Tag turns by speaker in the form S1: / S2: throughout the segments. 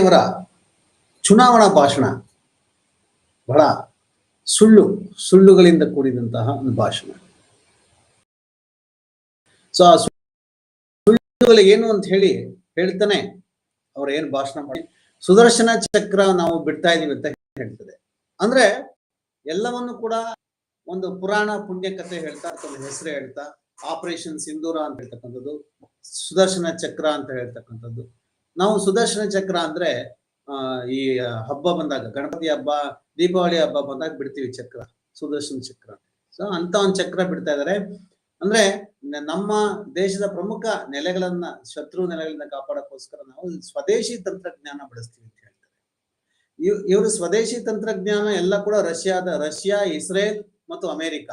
S1: ಇವರ ಚುನಾವಣಾ ಭಾಷಣ ಬಹಳ ಸುಳ್ಳು, ಸುಳ್ಳುಗಳಿಂದ ಕೂಡಿದಂತಹ ಒಂದು ಭಾಷಣ. ಸೊ ಆ ಸುಳ್ಳುಗಳು ಏನು ಅಂತ ಹೇಳಿ ಹೇಳ್ತಾನೆ. ಅವ್ರ ಏನ್ ಭಾಷಣ ಮಾಡಿ, ಸುದರ್ಶನ ಚಕ್ರ ನಾವು ಬಿಡ್ತಾ ಇದೀವಿ ಅಂತ ಹೇಳ್ತದೆ. ಅಂದ್ರೆ ಎಲ್ಲವನ್ನು ಕೂಡ ಒಂದು ಪುರಾಣ ಪುಣ್ಯ ಕಥೆ ಹೇಳ್ತಾ, ಅಥವಾ ಹೆಸರು ಹೇಳ್ತಾ ಆಪರೇಷನ್ ಸಿಂಧೂರ ಅಂತ ಹೇಳ್ತಕ್ಕಂಥದ್ದು, ಸುದರ್ಶನ ಚಕ್ರ ಅಂತ ಹೇಳ್ತಕ್ಕಂಥದ್ದು ನಾವು ಸುದರ್ಶನ ಚಕ್ರ ಅಂದ್ರೆ ಈ ಹಬ್ಬ ಬಂದಾಗ, ಗಣಪತಿ ಹಬ್ಬ, ದೀಪಾವಳಿ ಹಬ್ಬ ಬಂದಾಗ ಬಿಡ್ತೀವಿ ಚಕ್ರ, ಸುದರ್ಶನ ಚಕ್ರ. ಸೊ ಅಂತ ಒಂದು ಚಕ್ರ ಬಿಡ್ತಾ ಇದಾರೆ. ಅಂದ್ರೆ ನಮ್ಮ ದೇಶದ ಪ್ರಮುಖ ನೆಲೆಗಳನ್ನ, ಶತ್ರು ನೆಲೆಗಳನ್ನ ಕಾಪಾಡಕ್ಕೋಸ್ಕರ ನಾವು ಸ್ವದೇಶಿ ತಂತ್ರಜ್ಞಾನ ಬಳಸ್ತೀವಿ ಅಂತ ಹೇಳ್ತಾರೆ. ಇವ್, ಇವರು ಸ್ವದೇಶಿ ತಂತ್ರಜ್ಞಾನ ಎಲ್ಲ ಕೂಡ ರಷ್ಯಾದ, ರಷ್ಯಾ, ಇಸ್ರೇಲ್ ಮತ್ತು ಅಮೆರಿಕ.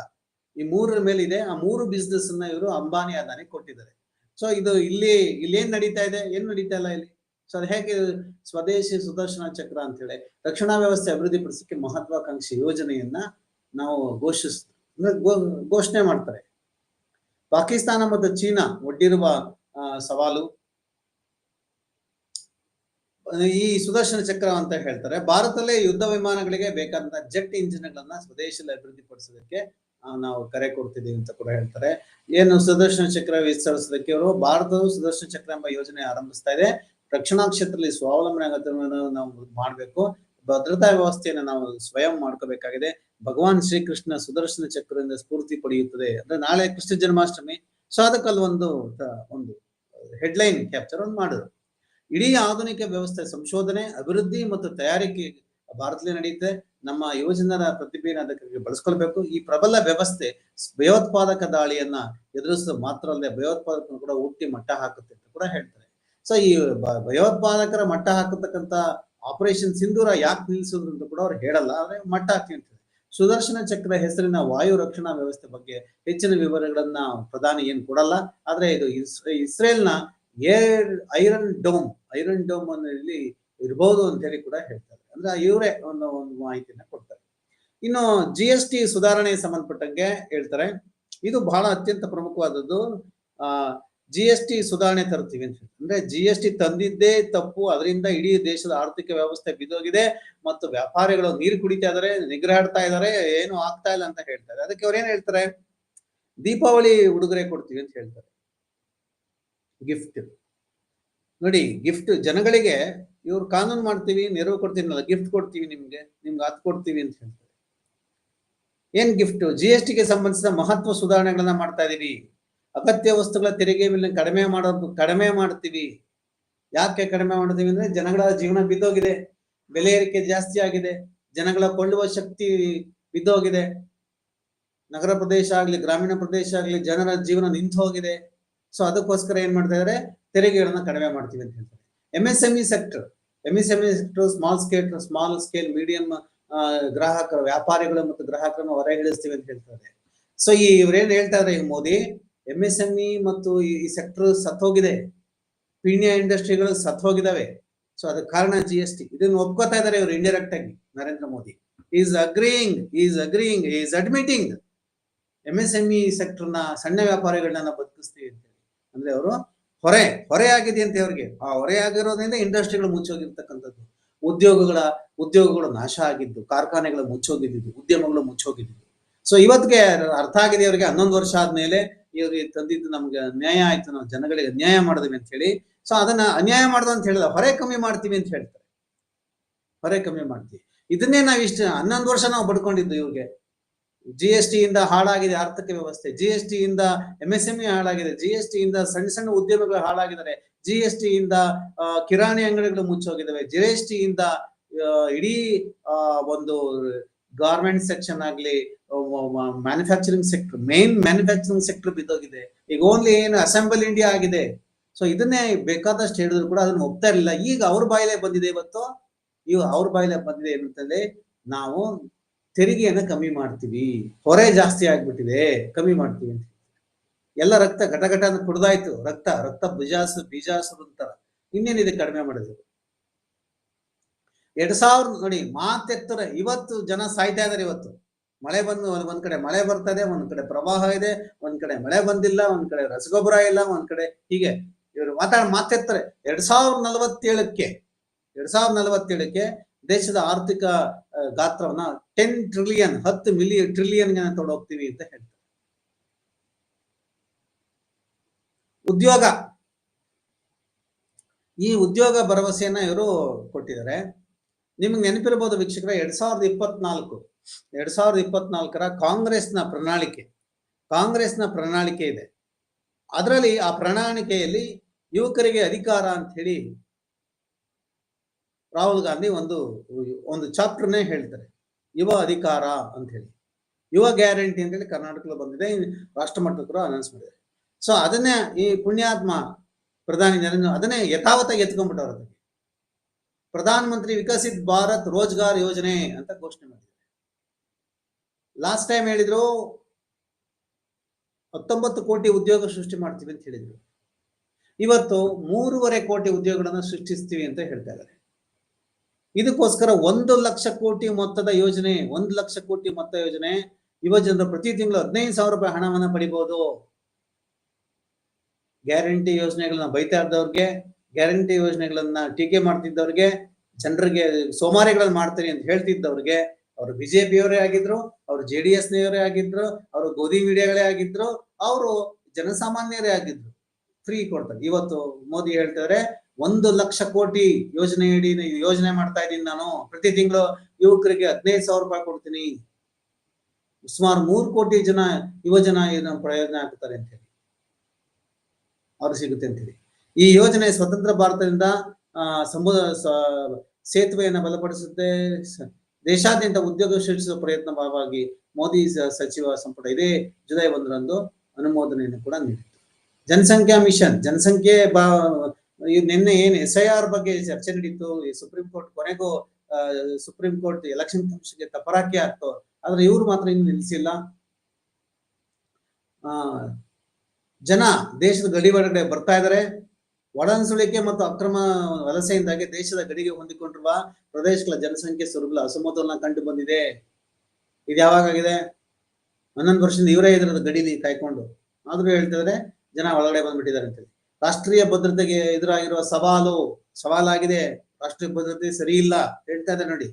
S1: ಈ ಮೂರರ ಮೇಲೆ ಇದೆ ಆ ಮೂರು ಬಿಸ್ನೆಸ್ ಅನ್ನ ಇವರು ಅಂಬಾನಿ ಅದಾನಿ ಕೊಟ್ಟಿದ್ದಾರೆ. ಸೊ ಇದು ಇಲ್ಲಿ ಇಲ್ಲಿ ಏನ್ ನಡೀತಾ ಇದೆ? ಏನ್ ನಡೀತಾ ಇಲ್ಲ ಇಲ್ಲಿ? ಸೊ ಅದು ಹೇಗೆ ಸ್ವದೇಶಿ ಸುದರ್ಶನ ಚಕ್ರ ಅಂತ ಹೇಳಿ ರಕ್ಷಣಾ ವ್ಯವಸ್ಥೆ ಅಭಿವೃದ್ಧಿಪಡಿಸಕ್ಕೆ ಮಹತ್ವಾಕಾಂಕ್ಷಿ ಯೋಜನೆಯನ್ನ ನಾವು ಘೋಷಿಸ್ ಘೋಷಣೆ ಮಾಡ್ತಾರೆ. ಪಾಕಿಸ್ತಾನ ಮತ್ತು ಚೀನಾ ಒಡ್ಡಿರುವ ಸವಾಲು? ಈ ಸುದರ್ಶನ ಚಕ್ರ ಅಂತ ಹೇಳ್ತಾರೆ. ಭಾರತದಲ್ಲೇ ಯುದ್ಧ ವಿಮಾನಗಳಿಗೆ ಬೇಕಾದಂತ ಜೆಟ್ ಇಂಜಿನ್ಗಳನ್ನ ಸ್ವದೇಶದಲ್ಲಿ ಅಭಿವೃದ್ಧಿಪಡಿಸೋದಕ್ಕೆ ನಾವು ಕರೆ ಕೊಡ್ತಿದ್ದೀವಿ ಅಂತ ಕೂಡ ಹೇಳ್ತಾರೆ. ಏನು ಸುದರ್ಶನ ಚಕ್ರ ವಿಸ್ತರಿಸೋದಕ್ಕೆ ಅವರು ಭಾರತವು ಸುದರ್ಶನ ಚಕ್ರ ಎಂಬ ಯೋಜನೆ ಆರಂಭಿಸ್ತಾ ಇದೆ. ರಕ್ಷಣಾ ಕ್ಷೇತ್ರದಲ್ಲಿ ಸ್ವಾವಲಂಬನೆ ಅಗತ್ಯವನ್ನು ನಾವು ಮಾಡಬೇಕು. ಭದ್ರತಾ ವ್ಯವಸ್ಥೆಯನ್ನು ನಾವು ಸ್ವಯಂ ಮಾಡ್ಕೋಬೇಕಾಗಿದೆ. ಭಗವಾನ್ ಶ್ರೀಕೃಷ್ಣ ಸುದರ್ಶನ ಚಕ್ರದಿಂದ ಸ್ಫೂರ್ತಿ ಪಡೆಯುತ್ತದೆ. ಅಂದ್ರೆ ನಾಳೆ ಕೃಷ್ಣ ಜನ್ಮಾಷ್ಟಮಿ. ಸೊ ಅದಕ್ಕಲ್ಲಿ ಒಂದು ಒಂದು ಹೆಡ್ಲೈನ್ ಕ್ಯಾಪ್ಚರ್ ಒಂದು ಮಾಡಿದ್ರು. ಇಡೀ ಆಧುನಿಕ ವ್ಯವಸ್ಥೆ ಸಂಶೋಧನೆ, ಅಭಿವೃದ್ಧಿ ಮತ್ತು ತಯಾರಿಕೆ ಭಾರತದಲ್ಲಿ ನಡೆಯುತ್ತೆ. ನಮ್ಮ ಯುವಜನರ ಪ್ರತಿಭೆಯನ್ನು ಅದಕ್ಕೆ ಬಳಸ್ಕೊಳ್ಬೇಕು. ಈ ಪ್ರಬಲ ವ್ಯವಸ್ಥೆ ಭಯೋತ್ಪಾದಕ ದಾಳಿಯನ್ನ ಎದುರಿಸೋದು ಮಾತ್ರ ಅಲ್ಲದೆ ಭಯೋತ್ಪಾದಕನ ಕೂಡ ಹುಟ್ಟಿ ಮಟ್ಟ ಹಾಕುತ್ತೆ ಅಂತ ಕೂಡ ಹೇಳ್ತಾರೆ. ಸೊ ಈ ಭಯೋತ್ಪಾದಕರ ಮಟ್ಟ ಹಾಕತಕ್ಕಂತ ಆಪರೇಷನ್ ಸಿಂಧೂರ ಯಾಕೆ ನಿಲ್ಲಿಸೋದು ಅಂತ ಕೂಡ ಅವ್ರು ಹೇಳಲ್ಲ, ಆದ್ರೆ ಮಟ್ಟ ಹಾಕಿ ಅಂತಾರೆ ಸುದರ್ಶನ ಚಕ್ರ ಹೆಸರಿನ ವಾಯು ರಕ್ಷಣಾ ವ್ಯವಸ್ಥೆ ಬಗ್ಗೆ ಹೆಚ್ಚಿನ ವಿವರಗಳನ್ನ ಪ್ರಧಾನಿ ಏನ್ ಕೊಡಲ್ಲ, ಆದ್ರೆ ಇದು ಇಸ್- ಇಸ್ರೇಲ್ನ air iron dome iron dome ಅನ್ನ ಇಲ್ಲಿ ಇರಬಹುದು ಅಂತ ಹೇಳಿ ಕೂಡ ಹೇಳ್ತಾರೆ. ಅಂದ್ರೆ ಇವರೇ ಒಂದು ಒಂದು ಮಾಹಿತಿಯನ್ನ ಕೊಡ್ತಾರೆ. ಇನ್ನು ಜಿ ಎಸ್ ಟಿ ಸುಧಾರಣೆ ಸಂಬಂಧಪಟ್ಟಂಗೆ ಹೇಳ್ತಾರೆ. ಇದು ಬಹಳ ಅತ್ಯಂತ ಪ್ರಮುಖವಾದದ್ದು. ಆ ಜಿ ಎಸ್ ಟಿ ಸುಧಾರಣೆ ತರ್ತೀವಿ ಅಂತ ಅಂದ್ರೆ ಜಿ ಎಸ್ ಟಿ ತಂದಿದ್ದೇ ತಪ್ಪು, ಅದರಿಂದ ಇಡೀ ದೇಶದ ಆರ್ಥಿಕ ವ್ಯವಸ್ಥೆ ಬಿದೋಗಿದೆ ಮತ್ತು ವ್ಯಾಪಾರಿಗಳು ನೀರು ಕುಡಿತಾ ಇದಾರೆ ನಿಗ್ರಹಾಡ್ತಾ ಇದಾರೆ, ಏನು ಆಗ್ತಾ ಇಲ್ಲ ಅಂತ ಹೇಳ್ತಾರೆ. ಅದಕ್ಕೆ ಅವ್ರು ಏನ್ ಹೇಳ್ತಾರೆ? ದೀಪಾವಳಿ ಉಡುಗೊರೆ ಕೊಡ್ತೀವಿ ಅಂತ ಹೇಳ್ತಾರೆ. ಗಿಫ್ಟ್ ನೋಡಿ ಗಿಫ್ಟ್ ಜನಗಳಿಗೆ ಇವ್ರು ಕಾನೂನು ಮಾಡ್ತೀವಿ, ನೆರವು ಕೊಡ್ತೀನಲ್ಲ ಗಿಫ್ಟ್ ಕೊಡ್ತೀವಿ ನಿಮ್ಗೆ ನಿಮ್ಗೆ ಅದು ಕೊಡ್ತೀವಿ ಅಂತ ಹೇಳ್ತಾರೆ. ಏನ್ ಗಿಫ್ಟ್ ಜಿ ಎಸ್ ಟಿಗೆ ಸಂಬಂಧಿಸಿದ ಮಹತ್ವ ಸುಧಾರಣೆಗಳನ್ನ ಮಾಡ್ತಾ ಇದೀವಿ. ಅಗತ್ಯ ವಸ್ತುಗಳ ತೆರಿಗೆ ಮೇಲೆ ಕಡಿಮೆ ಮಾಡೋದು ಕಡಿಮೆ ಮಾಡ್ತೀವಿ. ಯಾಕೆ ಕಡಿಮೆ ಮಾಡ್ತೀವಿ ಅಂದ್ರೆ, ಜನಗಳ ಜೀವನ ಬಿದ್ದೋಗಿದೆ. ಬೆಲೆ ಏರಿಕೆ ಜಾಸ್ತಿ ಆಗಿದೆ. ಜನಗಳ ಕೊಳ್ಳುವ ಶಕ್ತಿ ಬಿದ್ದೋಗಿದೆ. ನಗರ ಪ್ರದೇಶ ಆಗ್ಲಿ, ಗ್ರಾಮೀಣ ಪ್ರದೇಶ ಆಗ್ಲಿ, ಜನರ ಜೀವನ ನಿಂತು ಹೋಗಿದೆ. ಸೊ ಅದಕ್ಕೋಸ್ಕರ ಏನ್ ಮಾಡ್ತಾ ಇದಾರೆ? ತೆರಿಗೆಗಳನ್ನ ಕಡಿಮೆ ಮಾಡ್ತೀವಿ ಅಂತ ಹೇಳ್ತಾರೆ. M S M E sector M S M E sector small scale small scale medium ಗ್ರಾಹಕರು, ವ್ಯಾಪಾರಿಗಳು ಮತ್ತು ಗ್ರಾಹಕರನ್ನು ಹೊರಗಿಳಿಸ್ತೀವಿ ಅಂತ ಹೇಳ್ತಾರೆ. ಸೊ ಈ ಇವ್ರೇನ್ ಹೇಳ್ತಾ ಇದಾರೆ ಈಗ ಮೋದಿ ಎಂ ಎಸ್ ಎಂಇ ಮತ್ತು ಈ ಸೆಕ್ಟರ್ ಸತ್ತೋಗಿದೆ. ಪೀಣ್ಯ ಇಂಡಸ್ಟ್ರಿಗಳು ಸತ್ತೋಗಿದಾವೆ ಸೊ ಅದಕ್ಕೆ ಕಾರಣ ಜಿ ಎಸ್ ಟಿ ಇದನ್ನು ಒಪ್ಕೋತಾ ಇದಾರೆ ಇವರು ಇಂಡೈರೆಕ್ಟ್ ಆಗಿ Narendra Modi. Is agreeing is agreeing is admitting M S M E ಸೆಕ್ಟರ್ನ ಸಣ್ಣ ವ್ಯಾಪಾರಿಗಳನ್ನ ಬದುಕಿಸ್ತೀವಿ ಅಂತೇಳಿ ಅಂದ್ರೆ ಅವರು ಹೊರೆ ಹೊರೆ ಆಗಿದೆ ಅಂತ ಅವ್ರಿಗೆ ಆ ಹೊರೆ ಆಗಿರೋದ್ರಿಂದ ಇಂಡಸ್ಟ್ರಿಗಳು ಮುಚ್ಚೋಗಿರ್ತಕ್ಕಂಥದ್ದು. ಉದ್ಯೋಗಗಳ, ಉದ್ಯೋಗಗಳು ನಾಶ ಆಗಿದ್ದು, ಕಾರ್ಖಾನೆಗಳು ಮುಚ್ಚೋಗಿದ್ದು ಉದ್ಯಮಗಳು ಮುಚ್ಚೋಗಿದ್ದು ಸೊ ಇವತ್ತಿಗೆ ಅರ್ಥ ಆಗಿದೆ ಅವರಿಗೆ ಹನ್ನೊಂದು ವರ್ಷ ಆದ್ಮೇಲೆ ಇವ್ರಿಗೆ ತಂದಿದ್ದು ನಮ್ಗೆ ನ್ಯಾಯ ಆಯ್ತು. ನಾವು ಜನಗಳಿಗೆ ಅನ್ಯಾಯ ಮಾಡಿದ್ವಿ ಅಂತ ಹೇಳಿ. ಸೊ ಅದನ್ನ ಅನ್ಯಾಯ ಮಾಡ್ದು ಅಂತ ಹೇಳಿದ ಹೊರೆ ಕಮ್ಮಿ ಮಾಡ್ತೀವಿ ಅಂತ ಹೇಳ್ತಾರೆ. ಹೊರೆ ಕಮ್ಮಿ ಮಾಡ್ತೀವಿ. ಇದನ್ನೇ ನಾವು ಇಷ್ಟ ಹನ್ನೊಂದು ವರ್ಷ ನಾವು ಬಡ್ಕೊಂಡಿದ್ದು ಇವ್ರಿಗೆ. ಜಿ ಎಸ್ ಟಿ ಇಂದ ಹಾಳಾಗಿದೆ ಆರ್ಥಿಕ ವ್ಯವಸ್ಥೆ ಜಿ ಎಸ್ ಟಿ ಇಂದ ಎಂ ಎಸ್ ಎಂಇ ಹಾಳಾಗಿದೆ ಜಿ ಎಸ್ ಟಿ ಇಂದ ಸಣ್ಣ ಸಣ್ಣ ಉದ್ಯಮಗಳು ಹಾಳಾಗಿದ್ದಾರೆ ಜಿ ಎಸ್ ಟಿ ಇಂದ ಕಿರಾಣಿ ಅಂಗಡಿಗಳು ಮುಚ್ಚೋಗಿದ್ದಾವೆ ಜಿ ಎಸ್ ಟಿ ಇಂದ ಇಡೀ ಒಂದು ಗಾರ್ಮೆಂಟ್ ಸೆಕ್ಷನ್ ಆಗ್ಲಿ manufacturing sector main manufacturing sector ಬಿದ್ದೋಗಿದೆ. ಈಗ ಓನ್ಲಿ ಏನು ಅಸೆಂಬಲ್ ಇಂಡಿಯಾ ಆಗಿದೆ. ಸೊ ಇದನ್ನೇ ಬೇಕಾದಷ್ಟು ಹೇಳಿದ್ರು ಕೂಡ ಅದನ್ನ ಒಪ್ತಾ ಇರಲಿಲ್ಲ. ಈಗ ಅವ್ರ ಬಾಯಿಲೆ ಬಂದಿದೆ ಇವತ್ತು. ಇವ್ ಅವ್ರ ಬಾಯಿಲೆ ಬಂದಿದೆ ಏನಂತಂದ್ರೆ ನಾವು ತೆರಿಗೆಯನ್ನ ಕಮ್ಮಿ ಮಾಡ್ತೀವಿ. ಹೊರೆ ಜಾಸ್ತಿ ಆಗ್ಬಿಟ್ಟಿದೆ, ಕಮ್ಮಿ ಮಾಡ್ತೀವಿ ಅಂತ ಎಲ್ಲ ರಕ್ತ ಘಟ ಘಟ ಅಂತ ಕುಡ್ದಾಯ್ತು. ರಕ್ತ ರಕ್ತ ಬೀಜಾಸು, ಬೀಜಾಸರು ಅಂತಾರ. ಇನ್ನೇನಿದೆ ಕಡಿಮೆ ಮಾಡಿದ್ರು? ಎರಡ್ ಸಾವಿರ ನೋಡಿ ಮಾತೆತ್ತರ ಇವತ್ತು ಜನ ಸಾಯ್ತಾ ಇದಾರೆ ಇವತ್ತು. ಮಳೆ ಬಂದು ಒಂದ್ ಒಂದ್ ಕಡೆ ಮಳೆ ಬರ್ತದೆ, ಒಂದ್ ಕಡೆ ಪ್ರವಾಹ ಇದೆ, ಒಂದ್ ಕಡೆ ಮಳೆ ಬಂದಿಲ್ಲ, ಒಂದ್ ಕಡೆ ರಸಗೊಬ್ಬರ ಇಲ್ಲ, ಒಂದ್ ಕಡೆ ಹೀಗೆ. ಇವರು ಮಾತಾಡ ಮಾತೆತ್ತಾರೆ ಎರಡ್ ಸಾವಿರದ ನಲವತ್ತೇಳಕ್ಕೆ, ಎರಡ್ ಸಾವಿರದ ನಲವತ್ತೇಳಕ್ಕೆ ದೇಶದ ಆರ್ಥಿಕ ಗಾತ್ರವನ್ನ ಟೆನ್ ಟ್ರಿಲಿಯನ್ ಹತ್ತು ಮಿಲಿಯನ್ ಟ್ರಿಲಿಯನ್ ತೊಡೋಗ್ತೀವಿ ಅಂತ ಹೇಳ್ತಾರೆ. ಉದ್ಯೋಗ. ಈ ಉದ್ಯೋಗ ಭರವಸೆಯನ್ನ ಇವರು ಕೊಟ್ಟಿದ್ದಾರೆ. ನಿಮ್ಗೆ ನೆನಪಿರಬಹುದು ವೀಕ್ಷಕರ, ಎರಡ್ ಸಾವಿರದ ಇಪ್ಪತ್ನಾಲ್ಕು, ಎರಡ್ ಸಾವಿರದ ಇಪ್ಪತ್ನಾಲ್ಕರ ಕಾಂಗ್ರೆಸ್ನ ಪ್ರಣಾಳಿಕೆ. ಕಾಂಗ್ರೆಸ್ನ ಪ್ರಣಾಳಿಕೆ ಇದೆ. ಅದರಲ್ಲಿ ಆ ಪ್ರಣಾಳಿಕೆಯಲ್ಲಿ ಯುವಕರಿಗೆ ಅಧಿಕಾರ ಅಂತ ಹೇಳಿ ರಾಹುಲ್ ಗಾಂಧಿ ಒಂದು ಒಂದು ಚಾಪ್ಟರ್ನೇ ಹೇಳ್ತಾರೆ. ಯುವ ಅಧಿಕಾರ ಅಂತ ಹೇಳಿ. ಯುವ ಗ್ಯಾರಂಟಿ ಅಂತ ಹೇಳಿ ಕರ್ನಾಟಕದಲ್ಲಿ ಬಂದಿದೆ. ರಾಷ್ಟ್ರ ಮಟ್ಟದ ಕೂಡ ಅನೌನ್ಸ್ ಮಾಡಿದ್ದಾರೆ. ಸೊ ಅದನ್ನೇ ಈ ಪುಣ್ಯಾತ್ಮ ಪ್ರಧಾನಿ ನರೇಂದ್ರ, ಅದನ್ನೇ ಯಥಾವತ್ತಾಗಿ ಎತ್ಕೊಂಡ್ಬಿಟ್ಟವ್ರ ಅದಕ್ಕೆ. ಪ್ರಧಾನ ಮಂತ್ರಿ ವಿಕಸಿತ್ ಭಾರತ್ ರೋಜ್ಗಾರ್ ಯೋಜನೆ ಅಂತ ಘೋಷಣೆ ಮಾಡಿದ್ದಾರೆ. ಲಾಸ್ಟ್ ಟೈಮ್ ಹೇಳಿದ್ರು ಹತ್ತೊಂಬತ್ತು ಕೋಟಿ ಉದ್ಯೋಗ ಸೃಷ್ಟಿ ಮಾಡ್ತೀವಿ ಅಂತ ಹೇಳಿದ್ರು. ಇವತ್ತು ಮೂರುವರೆ ಕೋಟಿ ಉದ್ಯೋಗಗಳನ್ನು ಸೃಷ್ಟಿಸ್ತೀವಿ ಅಂತ ಹೇಳ್ತಾ ಇದ್ದಾರೆ. ಇದಕ್ಕೋಸ್ಕರ ಒಂದು ಲಕ್ಷ ಕೋಟಿ ಮೊತ್ತದ ಯೋಜನೆ, ಒಂದು ಲಕ್ಷ ಕೋಟಿ ಮೊತ್ತ ಯೋಜನೆ ಯುವ ಜನರು ಪ್ರತಿ ತಿಂಗಳು ಹದಿನೈದು ಸಾವಿರ ರೂಪಾಯಿ ಹಣವನ್ನ ಪಡಿಬಹುದು ಗ್ಯಾರಂಟಿ ಯೋಜನೆಗಳನ್ನ ಬೈತಾ ಇದ್ದವ್ರಿಗೆ, ಗ್ಯಾರಂಟಿ ಯೋಜನೆಗಳನ್ನ ಟೀಕೆ ಮಾಡ್ತಿದ್ದವ್ರಿಗೆ, ಜನರಿಗೆ ಸೋಮಾರಿಗಳನ್ನ ಮಾಡ್ತೀನಿ ಅಂತ ಹೇಳ್ತಿದ್ದವ್ರಿಗೆ, ಅವರು ಬಿಜೆಪಿಯವರೇ ಆಗಿದ್ರು, ಅವರು ಜೆ ಡಿ ಎಸ್ ನವರೇ ಆಗಿದ್ರು, ಅವರು ಗೋಧಿ ಮೀಡಿಯಾಗಳೇ ಆಗಿದ್ರು, ಅವರು ಜನಸಾಮಾನ್ಯರೇ ಆಗಿದ್ರು. ಫ್ರೀ ಕೊಡ್ತಾರೆ. ಇವತ್ತು ಮೋದಿ ಹೇಳ್ತಾರೆ ಒಂದು ಲಕ್ಷ ಕೋಟಿ ಯೋಜನೆ ಇಡೀ, ಯೋಜನೆ ಮಾಡ್ತಾ ಇದ್ದೀನಿ ನಾನು. ಪ್ರತಿ ತಿಂಗಳು ಯುವಕರಿಗೆ ಹದಿನೈದು ಸಾವಿರ ರೂಪಾಯಿ ಕೊಡ್ತೀನಿ. ಸುಮಾರು ಮೂರು ಕೋಟಿ ಜನ ಯುವಜನ ಇದನ್ನ ಪ್ರಯೋಜನ ಆಗ್ತಾರೆ ಅಂತ ಹೇಳಿ. ಅವ್ರು ಸಿಗುತ್ತೆ ಅಂತ ಹೇಳಿ. ಈ ಯೋಜನೆ ಸ್ವತಂತ್ರ ಭಾರತದಿಂದ ಸಮುದ ಸೇತುವೆಯನ್ನು ಬಲಪಡಿಸುತ್ತೆ. ದೇಶಾದ್ಯಂತ ಉದ್ಯೋಗ ಸೃಷ್ಟಿಸುವ ಪ್ರಯತ್ನ ಭಾಗವಾಗಿ ಮೋದಿ ಸಚಿವ ಸಂಪುಟ ಇದೇ ಜುಲೈ ಒಂದರಂದು ಅನುಮೋದನೆಯನ್ನು ಕೂಡ ನೀಡಿತು ಜನಸಂಖ್ಯಾ ಮಿಷನ್, ಜನಸಂಖ್ಯೆ ಬಾ ನಿನ್ನೆ ಏನ್ ಎಸ್ ಐ ಆರ್ ಬಗ್ಗೆ ಚರ್ಚೆ ನಡೀತು, ಈ ಸುಪ್ರೀಂ ಕೋರ್ಟ್ ಕೊನೆಗೂ ಸುಪ್ರೀಂ ಕೋರ್ಟ್ ಎಲೆಕ್ಷನ್ ಕಮಿಷನ್ಗೆ ತಪರಾಕಿ ಆಗ್ತು, ಆದ್ರೆ ಇವ್ರು ಮಾತ್ರ ಇನ್ನು ನಿಲ್ಸಿಲ್ಲ. ಆ, ಜನ ದೇಶದ ಗಡಿ ಒಳಗಡೆ ಬರ್ತಾ ಇದಾರೆ. ಒಳನುಸುಳಿಕೆ ಮತ್ತು ಅಕ್ರಮ ವಲಸೆಯಿಂದಾಗಿ ದೇಶದ ಗಡಿಗೆ ಹೊಂದಿಕೊಂಡಿರುವ ಪ್ರದೇಶಗಳ ಜನಸಂಖ್ಯೆ ಸ್ವರೂಪಗಳ ಅಸಮತೋಲನ ಕಂಡು ಬಂದಿದೆ. ಇದು ಯಾವಾಗ ಆಗಿದೆ? ಹನ್ನೊಂದು ವರ್ಷದಿಂದ ಇವರೇ ಇದರ ಗಡಿಲಿ ಕಾಯ್ಕೊಂಡು. ಆದ್ರೂ ಹೇಳ್ತಿದ್ರೆ ಜನ ಒಳಗಡೆ ಬಂದ್ಬಿಟ್ಟಿದ್ದಾರೆ ಅಂತೇಳಿ. ರಾಷ್ಟ್ರೀಯ ಭದ್ರತೆಗೆ ಎದುರಾಗಿರುವ ಸವಾಲು, ಸವಾಲಾಗಿದೆ. ರಾಷ್ಟ್ರೀಯ ಭದ್ರತೆ ಸರಿ ಇಲ್ಲ ಹೇಳ್ತಾ ಇದೆ ನೋಡಿ.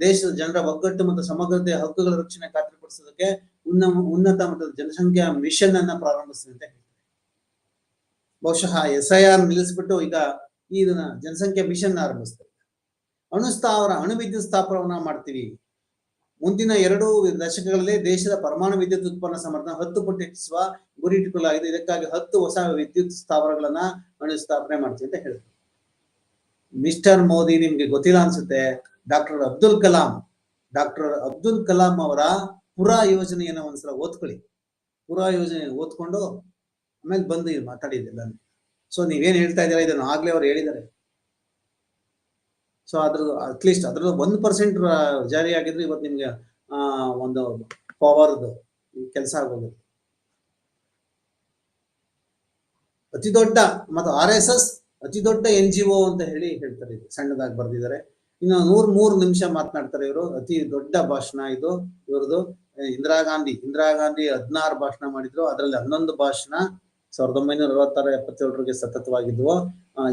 S1: ದೇಶದ ಜನರ ಒಗ್ಗಟ್ಟು ಮತ್ತು ಸಮಗ್ರತೆ ಹಕ್ಕುಗಳ ರಕ್ಷಣೆ ಖಾತ್ರಿಪಡಿಸೋದಕ್ಕೆ ಉನ್ನ, ಉನ್ನತ ಮಟ್ಟದ ಜನಸಂಖ್ಯಾ ಮಿಷನ್ ಅನ್ನ ಪ್ರಾರಂಭಿಸಿದೆ ಅಂತ ಹೇಳ್ತಾರೆ. ಬಹುಶಃ ಎಸ್ ಐ ಆರ್ ನಿಲ್ಲಿಸ್ಬಿಟ್ಟು ಈಗ ಇದನ್ನ ಜನಸಂಖ್ಯಾ ಮಿಷನ್ ಆರಂಭಿಸ್ತಾರೆ. ಅಣು ಸ್ಥಾವರ ಅಣು ವಿದ್ಯುತ್ ಸ್ಥಾಪನವನ್ನ ಮಾಡ್ತೀವಿ. ಮುಂದಿನ ಎರಡು ದಶಕಗಳಲ್ಲಿ ದೇಶದ ಪರಮಾಣು ವಿದ್ಯುತ್ ಉತ್ಪನ್ನ ಸಾಮರ್ಥ್ಯ ಹತ್ತು ಪಟ್ಟು ಹೆಚ್ಚಿಸುವ ಗುರಿ ಇಟ್ಟುಕೊಳ್ಳಲಾಗಿದೆ. ಇದಕ್ಕಾಗಿ ಹತ್ತು ಹೊಸ ವಿದ್ಯುತ್ ಸ್ಥಾವರಗಳನ್ನ ಸ್ಥಾಪನೆ ಮಾಡ್ತೀವಿ ಅಂತ ಹೇಳಿದ್ರು ಮಿಸ್ಟರ್ ಮೋದಿ ನಿಮ್ಗೆ ಗೊತ್ತಿಲ್ಲ ಅನ್ಸುತ್ತೆ, ಡಾಕ್ಟರ್ ಅಬ್ದುಲ್ ಕಲಾಂ, ಡಾಕ್ಟರ್ ಅಬ್ದುಲ್ ಕಲಾಂ ಅವರ ಪುರಾ ಯೋಜನೆಯನ್ನ ಒಂದ್ಸಲ ಓದ್ಕೊಳ್ಳಿ. ಪುರಾ ಯೋಜನೆ ಓದ್ಕೊಂಡು ಆಮೇಲೆ ಬಂದು ಮಾತಾಡಿದ್ದೆಲ್ಲ ಸೊ ನೀವೇನ್ ಹೇಳ್ತಾ ಇದ್ದೀರಾ? ಇದನ್ನು ಆಗ್ಲೇ ಅವ್ರು ಹೇಳಿದ್ದಾರೆ. ಸೊ ಅದ್ರದ್ದು ಅಟ್ಲೀಸ್ಟ್ ಅದ್ರದ್ದು ಒಂದು ಪರ್ಸೆಂಟ್ ಜಾರಿ ಆಗಿದ್ರೆ ಇವತ್ತು ನಿಮ್ಗೆ ಒಂದು ಪವರ್ದು ಕೆಲಸ ಆಗೋದು ಅತಿ ದೊಡ್ಡ ಮತ್ತು ಆರ್ ಎಸ್ ಎಸ್ ಅತಿ ದೊಡ್ಡ ಎನ್ ಜಿ ಒ ಅಂತ ಹೇಳಿ ಹೇಳ್ತಾರೆ ಇದು, ಸಣ್ಣದಾಗಿ ಬರ್ದಿದ್ದಾರೆ. ಇನ್ನು ನೂರ್ ಮೂರು ನಿಮಿಷ ಮಾತನಾಡ್ತಾರೆ ಇವರು. ಅತಿ ದೊಡ್ಡ ಭಾಷಣ ಇದು ಇವ್ರದ್ದು ಇಂದಿರಾ ಗಾಂಧಿ ಇಂದಿರಾ ಗಾಂಧಿ ಹದಿನಾರು ಭಾಷಣ ಮಾಡಿದ್ರು. ಅದರಲ್ಲಿ ಹನ್ನೊಂದು ಭಾಷಣ ಸಾವಿರದ ಒಂಬೈನೂರ ಅರವತ್ತಾರು ಎಪ್ಪತ್ತೇಳರಿಗೆ ಸತತವಾಗಿದ್ವು.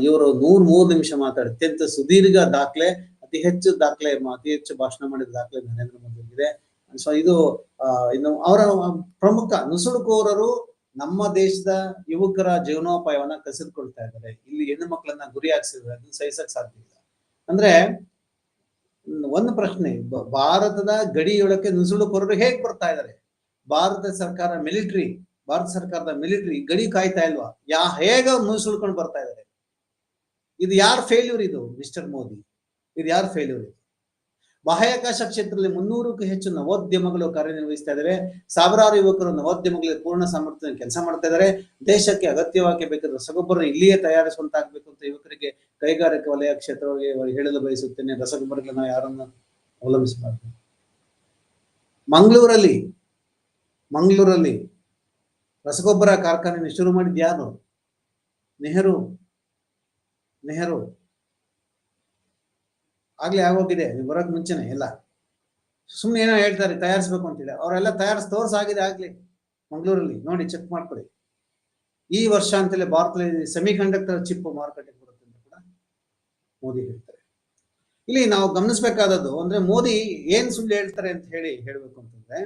S1: ಇವರು ನೂರ್ ಮೂರ್ ನಿಮಿಷ ಮಾತಾಡಿ ಅತ್ಯಂತ ಸುದೀರ್ಘ ದಾಖಲೆ, ಅತಿ ಹೆಚ್ಚು ದಾಖಲೆ, ಅತಿ ಹೆಚ್ಚು ಭಾಷಣ ಮಾಡಿದ ದಾಖಲೆ ನರೇಂದ್ರ ಮೋದಿ ಇದೆ. ಸೊ ಇದು ಇನ್ನು ಅವರ ಪ್ರಮುಖ ನುಸುಳುಕೋರರು ನಮ್ಮ ದೇಶದ ಯುವಕರ ಜೀವನೋಪಾಯವನ್ನ ಕಸಿದುಕೊಳ್ತಾ ಇದ್ದಾರೆ. ಇಲ್ಲಿ ಹೆಣ್ಣು ಮಕ್ಕಳನ್ನ ಗುರಿ ಹಾಕ್ಸಿದ್ರೆ ಅದನ್ನ ಸಹಿಸಕ್ ಸಾಧ್ಯ ಇಲ್ಲ. ಅಂದ್ರೆ, ಒಂದು ಪ್ರಶ್ನೆ ಭಾರತದ ಗಡಿಯೊಳಕ್ಕೆ ನುಸುಳುಕೋರರು ಹೇಗ್ ಬರ್ತಾ ಇದ್ದಾರೆ ಭಾರತ ಸರ್ಕಾರ ಮಿಲಿಟರಿ, ಭಾರತ ಸರ್ಕಾರದ ಮಿಲಿಟರಿ ಗಡಿ ಕಾಯ್ತಾ ಇಲ್ವಾ? ಯಾ, ಹೇಗ ನುಸುಳ್ಕೊಂಡು ಬರ್ತಾ ಇದ್ದಾರೆ ಇದು ಯಾರ ಫೇಲ್ಯೂರ್ ಇದು ಮಿಸ್ಟರ್ ಮೋದಿ? ಇದು ಯಾರ ಫೇಲ್ಯೂರ್ ಇದು? ಬಾಹ್ಯಾಕಾಶ ಕ್ಷೇತ್ರದಲ್ಲಿ ಮುನ್ನೂರಕ್ಕೂ ಹೆಚ್ಚು ನವೋದ್ಯಮಗಳು ಕಾರ್ಯನಿರ್ವಹಿಸ್ತಾ ಇದಾವೆ ಸಾವಿರಾರು ಯುವಕರು ನವೋದ್ಯಮಗಳಲ್ಲಿ ಪೂರ್ಣ ಸಾಮರ್ಥ್ಯ ಕೆಲಸ ಮಾಡ್ತಾ ಇದ್ದಾರೆ ದೇಶಕ್ಕೆ ಅಗತ್ಯವಾಗಿ ಬೇಕಾದ ರಸಗೊಬ್ಬರ ಇಲ್ಲಿಯೇ ತಯಾರಿಸುವಂತಾಗಬೇಕು ಅಂತ ಯುವಕರಿಗೆ ಕೈಗಾರಿಕಾ ವಲಯ ಕ್ಷೇತ್ರವಾಗಿ ಹೇಳಲು ಬಯಸುತ್ತೇನೆ. ರಸಗೊಬ್ಬರಗಳನ್ನ ಯಾರನ್ನ ಅವಲಂಬಿಸಬಾರ್ದು? ಮಂಗಳೂರಲ್ಲಿ ಮಂಗಳೂರಲ್ಲಿ ರಸಗೊಬ್ಬರ ಕಾರ್ಖಾನೆಯನ್ನು ಶುರು ಮಾಡಿದ್ಯಾರು ನೆಹರು. ನೆಹರು. ಆಗ್ಲೇ ಆಗೋಗಿದೆ ನೀವು ಬರೋಕ್ ಮುಂಚೆನೆ ಎಲ್ಲ. ಸುಮ್ಮನೆ ಏನೋ ಹೇಳ್ತಾರೆ, ತಯಾರಿಸ್ಬೇಕು ಅಂತೇಳಿ. ಅವರೆಲ್ಲ ತಯಾರಿಸ್, ತೋರ್ಸಾಗಿದೆ ಆಗ್ಲಿ, ಮಂಗಳೂರಲ್ಲಿ. ನೋಡಿ ಚೆಕ್ ಮಾಡ್ಕೊಳ್ಳಿ. ಈ ವರ್ಷ ಅಂತಲೇ ಭಾರತದಲ್ಲಿ ಸೆಮಿ ಕಂಡಕ್ಟರ್ ಚಿಪ್ ಮಾರುಕಟ್ಟೆಗೆ ಬರುತ್ತೆ ಅಂತ ಕೂಡ ಮೋದಿ ಹೇಳ್ತಾರೆ. ಇಲ್ಲಿ ನಾವು ಗಮನಿಸಬೇಕಾದದ್ದು ಅಂದ್ರೆ ಮೋದಿ ಏನ್ ಸುಳ್ಳು ಹೇಳ್ತಾರೆ ಅಂತ ಹೇಳಿ ಹೇಳ್ಬೇಕು ಅಂತಂದ್ರೆ,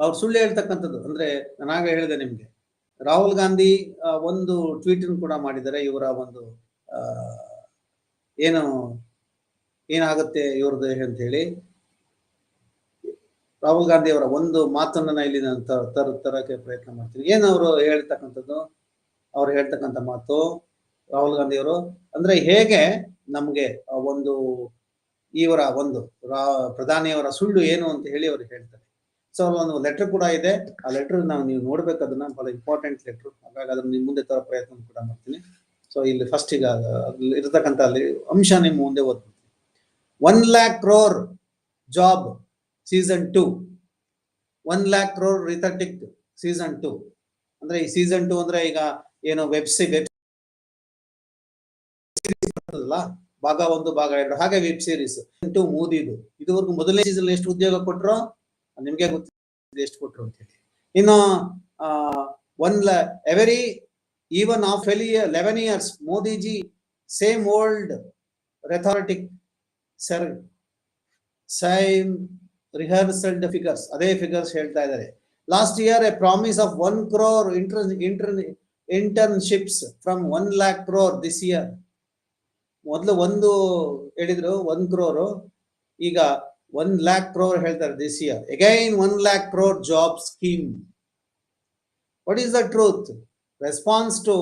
S1: ಅವ್ರು ಸುಳ್ಳು ಹೇಳ್ತಕ್ಕಂಥದ್ದು ಅಂದ್ರೆ ನಾನಾಗ ಹೇಳಿದೆ ನಿಮ್ಗೆ. ರಾಹುಲ್ ಗಾಂಧಿ ಒಂದು ಟ್ವೀಟ್ ಕೂಡ ಮಾಡಿದ್ದಾರೆ. ಇವರ ಒಂದು ಏನು, ಏನಾಗುತ್ತೆ ಇವ್ರದ್ದು ಅಂತ ಹೇಳಿ. ರಾಹುಲ್ ಗಾಂಧಿ ಅವರ ಒಂದು ಮಾತನ್ನ ಇಲ್ಲಿ ನಾನು ತರ, ತರಕ್ಕೆ ಪ್ರಯತ್ನ ಮಾಡ್ತೀನಿ. ಏನು ಅವರು ಹೇಳ್ತಕ್ಕಂಥದ್ದು? ಅವ್ರು ಹೇಳ್ತಕ್ಕಂಥ ಮಾತು, ರಾಹುಲ್ ಗಾಂಧಿ ಅವರು, ಅಂದ್ರೆ ಹೇಗೆ ನಮ್ಗೆ ಒಂದು, ಇವರ ಒಂದು, ರಾ- ಪ್ರಧಾನಿಯವರ ಸುಳ್ಳು ಏನು ಅಂತ ಹೇಳಿ ಅವರು ಹೇಳ್ತಾರೆ. ಸೊ ಒಂದು ಲೆಟರ್ ಕೂಡ ಇದೆ. ಆ ಲೆಟರ್ ನಾವು ನೀವು ನೋಡ್ಬೇಕು, ಅದನ್ನ ಬಹಳ ಇಂಪಾರ್ಟೆಂಟ್ ಲೆಟರ್ ಹಾಗಾಗಿ ಅದನ್ನ ನಿಮ್ ಮುಂದೆ ತರೋ ಪ್ರಯತ್ನ ಕೂಡ ಮಾಡ್ತೀನಿ. ಸೊ ಇಲ್ಲಿ ಫಸ್ಟ್ ಈಗ ಇರತಕ್ಕಂತ ಅಲ್ಲಿ ಅಂಶ ನಿಮ್ಮ ಮುಂದೆ ಓದ್ತೀನಿ one lakh crore job season two one lakh crore rhetoric season two ಅಂದ್ರೆ ಈ ಸೀಸನ್ ಟು ಅಂದ್ರೆ ಈಗ ಏನು ವೆಬ್ ವೆಬ್ ಅಲ್ಲ ಭಾಗ ಒಂದು, ಭಾಗ ಎರಡು. ಹಾಗೆ ವೆಬ್ ಸೀರೀಸ್ ಟು ಮೂದಿದು ಇದುವರೆಗೂ ಮೊದಲನೇ ಸೀಸನ್ ಎಷ್ಟು ಉದ್ಯೋಗ ಕೊಟ್ರು? ನಿಮ್ಗೆ ಗೊತ್ತಿದೆ ಎಷ್ಟು ಕೊಟ್ಟರು ಅಂತ ಹೇಳಿ. ಇನ್ನು one every even of year eleven years Modiji same old rhetoric sir same rehearsed figures ಅದೇ ಫಿಗರ್ಸ್ ಹೇಳ್ತಾ ಇದ್ದಾರೆ. Last year a promise of one crore inter inter internships from one lakh crore this year ಮೊದಲು ಒಂದು ಹೇಳಿದ್ರು one crore ಈಗ one lakh crore ಹೇಳ್ತಾರೆ this year again one lakh crore job scheme what is the truth response to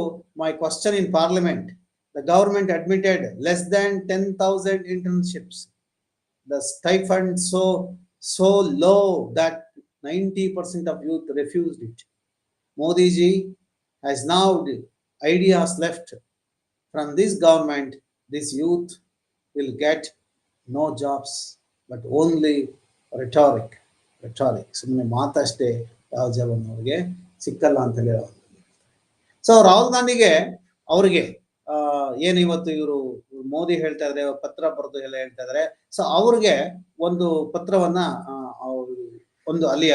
S1: my question in parliament the government admitted less than ten thousand internships the stipend so so low that 90% of youth refused it. Modi ji has now the ideas left from this government. This youth will get no jobs, But only rhetoric rhetoric ಸುಮ್ಮನೆ ಮಾತಷ್ಟೇ ರಾಹುಲ್ ಜವನ್ ಅವ್ರಿಗೆ ಸಿಕ್ಕಲ್ಲ ಅಂತ ಹೇಳಿ so Rahul ಗಾಂಧಿಗೆ ಅವ್ರಿಗೆ ಏನು ಇವತ್ತು ಇವರು ಮೋದಿ ಹೇಳ್ತಾ ಇದ್ರೆ ಪತ್ರ ಬರೆದು ಎಲ್ಲ ಹೇಳ್ತಾ ಇದ್ದಾರೆ ಸೊ ಅವ್ರಿಗೆ ಒಂದು ಪತ್ರವನ್ನ ಒಂದು ಅಲ್ಲಿಯ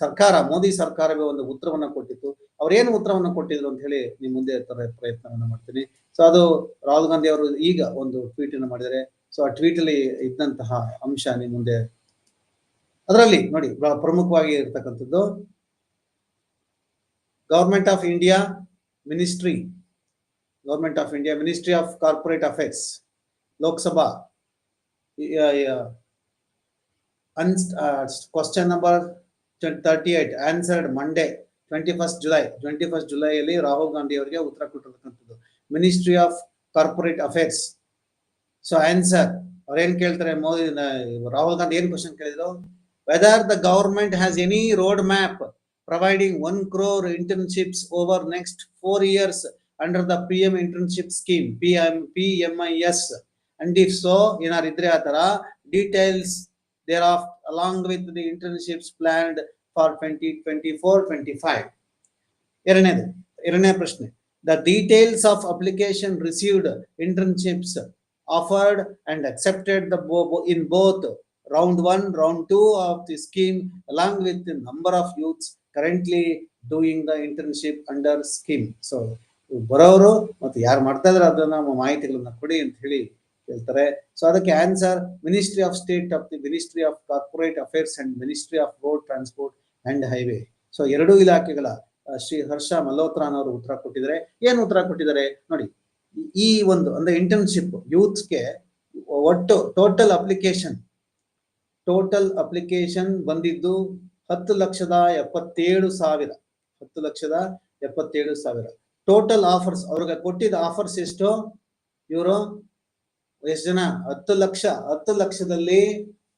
S1: ಸರ್ಕಾರ, ಮೋದಿ ಸರ್ಕಾರವೇ ಒಂದು ಉತ್ತರವನ್ನ ಕೊಟ್ಟಿತ್ತು. ಅವ್ರೇನು ಉತ್ತರವನ್ನ ಕೊಟ್ಟಿದ್ರು ಅಂತ ಹೇಳಿ ನಿಮ್ ಮುಂದೆ ತರ ಪ್ರಯತ್ನವನ್ನ ಮಾಡ್ತೀನಿ. ಸೊ ಅದು ರಾಹುಲ್ ಗಾಂಧಿ ಅವರು ಈಗ ಒಂದು ಟ್ವೀಟ್ ಅನ್ನು ಮಾಡಿದ್ದಾರೆ. ಸೊ ಆ ಟ್ವೀಟ್ ಅಲ್ಲಿ ಇದ್ದಂತಹ ಅಂಶ ನಿಮ್ ಮುಂದೆ ಅದರಲ್ಲಿ ನೋಡಿ ಬಹಳ ಪ್ರಮುಖವಾಗಿ ಇರ್ತಕ್ಕಂಥದ್ದು. Government of India ministry government of India ministry of corporate affairs Lok Sabha question number thirty eight answered Monday twenty first July twenty first ಜುಲೈಯಲ್ಲಿ Rahul Gandhi ಅವರಿಗೆ ಉತ್ತರ ಕೊಟ್ಟಿರ್ತಕ್ಕಂಥದ್ದು. Ministry of corporate affairs so answer ಅವ್ರೇನ್ ಕೇಳ್ತಾರೆ ಮೋದಿ ರಾಹುಲ್ ಗಾಂಧಿ ಏನ್ ಕ್ವಶನ್ ಕೇಳಿದ್ರು? Whether the government has any road map providing one crore internships over next four years under the P M internship scheme P M P M I S and if so ಏನಾರು ಇದ್ರೆ ಆ ತರ details thereof along with the internships planned for twenty twenty four twenty five ಎರಡನೇದು, ಎರಡನೇ ಪ್ರಶ್ನೆ. The details of application received internships offered and accepted the in both round one round two of the scheme along with the number of youths currently doing the internship under scheme so ಬರೋರು ಮತ್ತು ಯಾರು ಮಾಡ್ತಾ ಇದ್ರೆ ಅದನ್ನ ಮಾಹಿತಿಗಳನ್ನ ಕೊಡಿ ಅಂತ ಹೇಳಿ ಹೇಳ್ತಾರೆ. ಸೊ ಅದಕ್ಕೆ answer ministry of state of the ministry of corporate affairs and ministry of road transport and highway so ಎರಡೂ ಇಲಾಖೆಗಳ ಶ್ರೀ ಹರ್ಷ ಮಲ್ಹೋತ್ರಾನ್ ಅವರು ಉತ್ತರ ಕೊಟ್ಟಿದ್ದಾರೆ. ಏನು ಉತ್ತರ ಕೊಟ್ಟಿದ್ದಾರೆ? ನೋಡಿ ಈ ಒಂದು, ಅಂದ್ರೆ ಇಂಟರ್ನ್ಶಿಪ್ ಯೂತ್ಸ್ಗೆ ಒಟ್ಟು ಟೋಟಲ್ ಅಪ್ಲಿಕೇಶನ್ ಟೋಟಲ್ ಅಪ್ಲಿಕೇಶನ್ ಬಂದಿದ್ದು ಹತ್ತು ಲಕ್ಷದ ಎಪ್ಪತ್ತೇಳು ಸಾವಿರ, ಹತ್ತು ಲಕ್ಷದ ಎಪ್ಪತ್ತೇಳು ಸಾವಿರ. ಟೋಟಲ್ ಆಫರ್ಸ್ ಅವ್ರಿಗೆ ಕೊಟ್ಟಿದ್ದ ಆಫರ್ಸ್ ಎಷ್ಟು? ಇವರು ಎಷ್ಟು ಜನ? ಹತ್ತು ಲಕ್ಷ, ಹತ್ತು ಲಕ್ಷದಲ್ಲಿ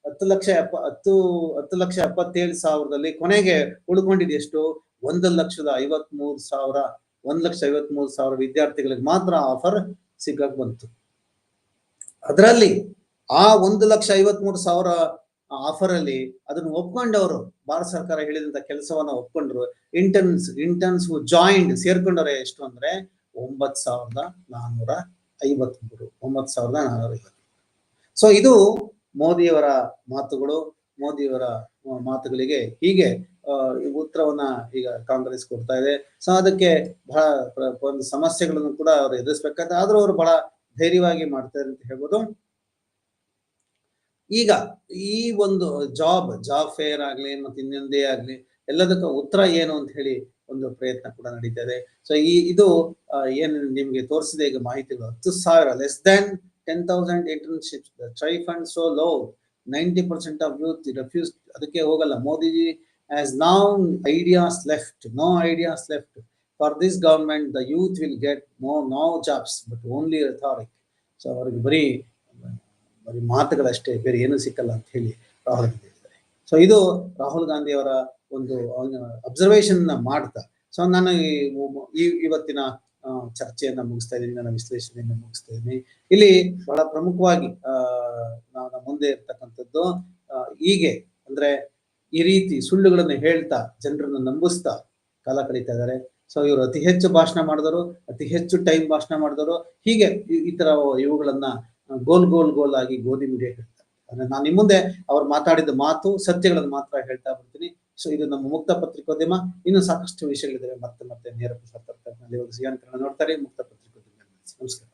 S1: ಹತ್ತು ಲಕ್ಷ ಎಪ್ಪ, ಹತ್ತು ಹತ್ತು ಲಕ್ಷ ಎಪ್ಪತ್ತೇಳು ಸಾವಿರದಲ್ಲಿ ಕೊನೆಗೆ ಉಳ್ಕೊಂಡಿದ್ದು ಎಷ್ಟು? ಒಂದು ಲಕ್ಷದ ಐವತ್ಮೂರು ಸಾವಿರ. ಒಂದ್ ಲಕ್ಷ ಐವತ್ ಮೂರು ಸಾವಿರ ವಿದ್ಯಾರ್ಥಿಗಳಿಗೆ ಮಾತ್ರ ಆಫರ್ ಸಿಗಕ್ ಬಂತು. ಅದರಲ್ಲಿ ಆ ಒಂದು ಲಕ್ಷ ಐವತ್ ಮೂರು ಸಾವಿರ ಆಫರ್ ಅಲ್ಲಿ ಅದನ್ನು ಒಪ್ಕೊಂಡವರು, ಭಾರತ ಸರ್ಕಾರ ಹೇಳಿದಂತ ಕೆಲಸವನ್ನ ಒಪ್ಕೊಂಡ್ರು. ಇಂಟರ್ನ್ಸ್ ಇಂಟರ್ನ್ಸ್ ಜಾಯಿಂಟ್ ಸೇರ್ಕೊಂಡವ್ರೆ ಎಷ್ಟು ಅಂದ್ರೆ ಒಂಬತ್ ಸಾವಿರದ ನಾನೂರ ಐವತ್ಮೂರು ಒಂಬತ್ ಸಾವಿರದ ನಾನೂರ ಐವತ್ತು ಸೊ ಇದು ಮೋದಿಯವರ ಮಾತುಗಳು ಮೋದಿಯವರ ಮಾತುಗಳಿಗೆ ಹೀಗೆ ಉತ್ತರವನ್ನ ಈಗ ಕಾಂಗ್ರೆಸ್ ಕೊಡ್ತಾ ಇದೆ. ಸೊ, ಅದಕ್ಕೆ ಬಹಳ ಒಂದು ಸಮಸ್ಯೆಗಳನ್ನು ಕೂಡ ಅವರು ಎದುರಿಸ್ಬೇಕಾದ್ರೆ ಆದ್ರೂ ಅವರು ಬಹಳ ಧೈರ್ಯವಾಗಿ ಮಾಡ್ತಾರೆ ಅಂತ ಹೇಳ್ಬೋದು. ಈಗ ಈ ಒಂದು ಜಾಬ್ ಜಾಬ್ ಫೇರ್ ಆಗ್ಲಿ ಮತ್ತೆ ಇನ್ನೊಂದೇ ಆಗ್ಲಿ ಎಲ್ಲದಕ್ಕ ಉತ್ತರ ಏನು ಅಂತ ಹೇಳಿ ಒಂದು ಪ್ರಯತ್ನ ಕೂಡ ನಡೀತಾ ಇದೆ. ಸೊ, ಈ, ಇದು ಏನು ನಿಮ್ಗೆ ತೋರಿಸಿದೆ ಈಗ ಮಾಹಿತಿಗಳು ಹತ್ತು ಸಾವಿರ less than ten thousand internship try fund so low ninety percent of youth refuse ಅದಕ್ಕೆ ಹೋಗಲ್ಲ. Modiji as now ideas left no ideas left for this government the youth will get no no jobs but only rhetoric so ಅವ್ರಿಗೆ ಬರೀ ಬರೀ ಮಾತುಗಳಷ್ಟೇ, ಬೇರೆ ಏನೂ ಸಿಕ್ಕಲ್ಲ ಅಂತ ಹೇಳಿ ರಾಹುಲ್ ಗಾಂಧಿ ಹೇಳಿದ್ದಾರೆ. ಸೊ ಇದು ರಾಹುಲ್ ಗಾಂಧಿ ಅವರ ಒಂದು ಅಬ್ಸರ್ವೇಷನ್ ಮಾಡ್ತಾ. ಸೊ ನಾನು ಈ- ಇವತ್ತಿನ ಚರ್ಚೆಯನ್ನ ಮುಗಿಸ್ತಾ ಇದ್ದೀನಿ, ನನ್ನ ವಿಶ್ಲೇಷಣೆಯನ್ನ ಮುಗಿಸ್ತಾ ಇದ್ದೀನಿ. ಇಲ್ಲಿ ಬಹಳ ಪ್ರಮುಖವಾಗಿ ನನ್ನ ಮುಂದೆ ಇರ್ತಕ್ಕಂಥದ್ದು ಹೀಗೆ ಅಂದ್ರೆ ಈ ರೀತಿ ಸುಳ್ಳುಗಳನ್ನು ಹೇಳ್ತಾ, ಜನರನ್ನು ನಂಬಿಸ್ತಾ ಕಾಲ ಕಳೀತಾ ಇದ್ದಾರೆ. ಸೊ ಇವರು ಅತಿ ಹೆಚ್ಚು ಭಾಷಣ ಮಾಡಿದವರು, ಅತಿ ಹೆಚ್ಚು ಟೈಮ್ ಭಾಷಣ ಮಾಡಿದವರು, ಹೀಗೆ ಈ- ತರ ಇವುಗಳನ್ನ ಗೋಲ್ ಗೋಲ್ ಗೋಲ್ ಆಗಿ ಗೋಧಿ ಮೀಡಿಯಾ ಅಂದ್ರೆ ನಾನು ನಿಮ್ಮ ಮುಂದೆ ಅವ್ರು ಮಾತಾಡಿದ ಮಾತು, ಸತ್ಯಗಳನ್ನು ಮಾತ್ರ ಹೇಳ್ತಾ ಬರ್ತೀನಿ ಸೊ ಇದು ನಮ್ಮ ಮುಕ್ತ ಪತ್ರಿಕೋದ್ಯಮ. ಇನ್ನು ಸಾಕಷ್ಟು ವಿಷಯಗಳಿದ್ದಾವೆ ಮತ್ತೆ ಮತ್ತೆ ನೇರ ಕನ್ನಡ ನೋಡ್ತಾರೆ, ಮುಕ್ತ ಪತ್ರಿಕೋದ್ಯಮ. ನಮಸ್ಕಾರ.